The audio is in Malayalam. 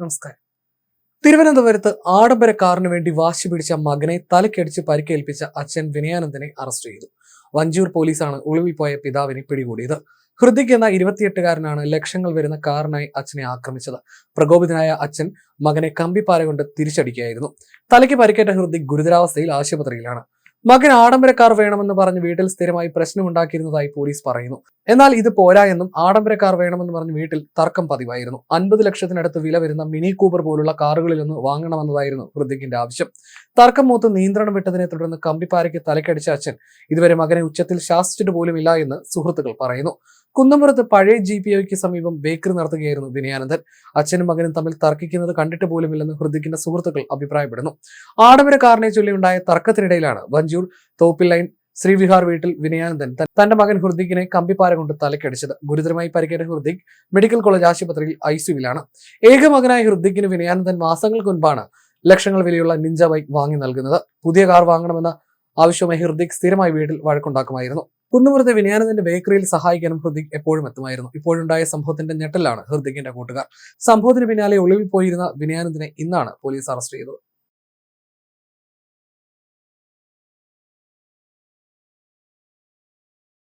നമസ്കാരം. തിരുവനന്തപുരത്ത് ആഡംബര കാറിന് വേണ്ടി വാശി പിടിച്ച മകനെ തലക്കടിച്ച് പരിക്കേൽപ്പിച്ച അച്ഛൻ വിനയാനന്ദനെ അറസ്റ്റ് ചെയ്തു. വഞ്ചൂർ പോലീസാണ് ഒളിവിൽ പോയ പിതാവിനെ പിടികൂടിയത്. ഹൃദിക് എന്ന ഇരുപത്തിയെട്ടുകാരനാണ് ലക്ഷങ്ങൾ വരുന്ന കാറിനായി അച്ഛനെ ആക്രമിച്ചത്. പ്രകോപിതനായ അച്ഛൻ മകനെ കമ്പിപ്പാര കൊണ്ട് തിരിച്ചടിക്കുകയായിരുന്നു. തലയ്ക്ക് പരിക്കേറ്റ ഹൃദിക് ഗുരുതരാവസ്ഥയിൽ ആശുപത്രിയിലാണ്. മകൻ ആഡംബര കാർ വേണമെന്ന് പറഞ്ഞ് വീട്ടിൽ സ്ഥിരമായി പ്രശ്നമുണ്ടാക്കിയിരുന്നതായി പോലീസ് പറയുന്നു. എന്നാൽ ഇത് പോരാ എന്നും ആഡംബര കാർ വേണമെന്ന് പറഞ്ഞ് വീട്ടിൽ തർക്കം പതിവായിരുന്നു. അൻപത് ലക്ഷത്തിനടുത്ത് വില വരുന്ന മിനി കൂപ്പർ പോലുള്ള കാറുകളിലൊന്ന് വാങ്ങണമെന്നതായിരുന്നു ഹൃദിക്കിന്റെ ആവശ്യം. തർക്കം മൂത്ത് നിയന്ത്രണം വിട്ടതിനെ തുടർന്ന് കമ്പിപ്പാരയ്ക്ക് തലക്കടിച്ച അച്ഛൻ ഇതുവരെ മകനെ ഉച്ചത്തിൽ ശാസിച്ചിട്ട് പോലുമില്ല എന്ന് സുഹൃത്തുക്കൾ പറയുന്നു. കുന്നമ്പുറത്ത് പഴയ ജി പി ഒക്ക് സമീപം ബേക്കറി നടത്തുകയായിരുന്നു വിനയാനന്ദൻ. അച്ഛനും മകനും തമ്മിൽ തർക്കിക്കുന്നത് കണ്ടിട്ട് പോലുമില്ലെന്ന് ഹൃദിക്കിന്റെ സുഹൃത്തുക്കൾ അഭിപ്രായപ്പെടുന്നു. ആഡംബര കാറിനെ ചൊല്ലിയുണ്ടായ തർക്കത്തിനിടയിലാണ് വഞ്ചൂർ തോപ്പിൽ ലൈൻ ശ്രീവിഹാർ വീട്ടിൽ വിനയാനന്ദൻ തന്റെ മകൻ ഹൃദിക്കിനെ കമ്പിപ്പാര കൊണ്ട് തലക്കടിച്ചത്. ഗുരുതരമായി പരിക്കേറ്റ ഹൃദിക് മെഡിക്കൽ കോളേജ് ആശുപത്രിയിൽ ഐസിയുവിലാണ് ഏക മകനായ ഹൃദിക്കിന് വിനയാനന്ദൻ മാസങ്ങൾക്ക് മുൻപാണ് ലക്ഷങ്ങൾ വിലയുള്ള നിഞ്ച ബൈക്ക് വാങ്ങി നൽകുന്നത്. പുതിയ കാർ വാങ്ങണമെന്ന ആവശ്യമായി ഹൃദിക് സ്ഥിരമായി വീട്ടിൽ വഴക്കുണ്ടാക്കുമായിരുന്നു. കുന്നുപുറത്തെ വിനയാനന്ദന്റെ ബേക്കറിയിൽ സഹായിക്കാനും ഹൃദിക് എപ്പോഴും എത്തുമായിരുന്നു. ഇപ്പോഴുണ്ടായ സംഭവത്തിന്റെ ഞെട്ടലാണ് ഹൃദിക്കിന്റെ കൂട്ടുകാർ. സംഭവത്തിന് പിന്നാലെ ഒളിവിൽ പോയിരുന്ന വിനയാനന്ദനെ ഇന്നാണ് പോലീസ് അറസ്റ്റ് ചെയ്തത്.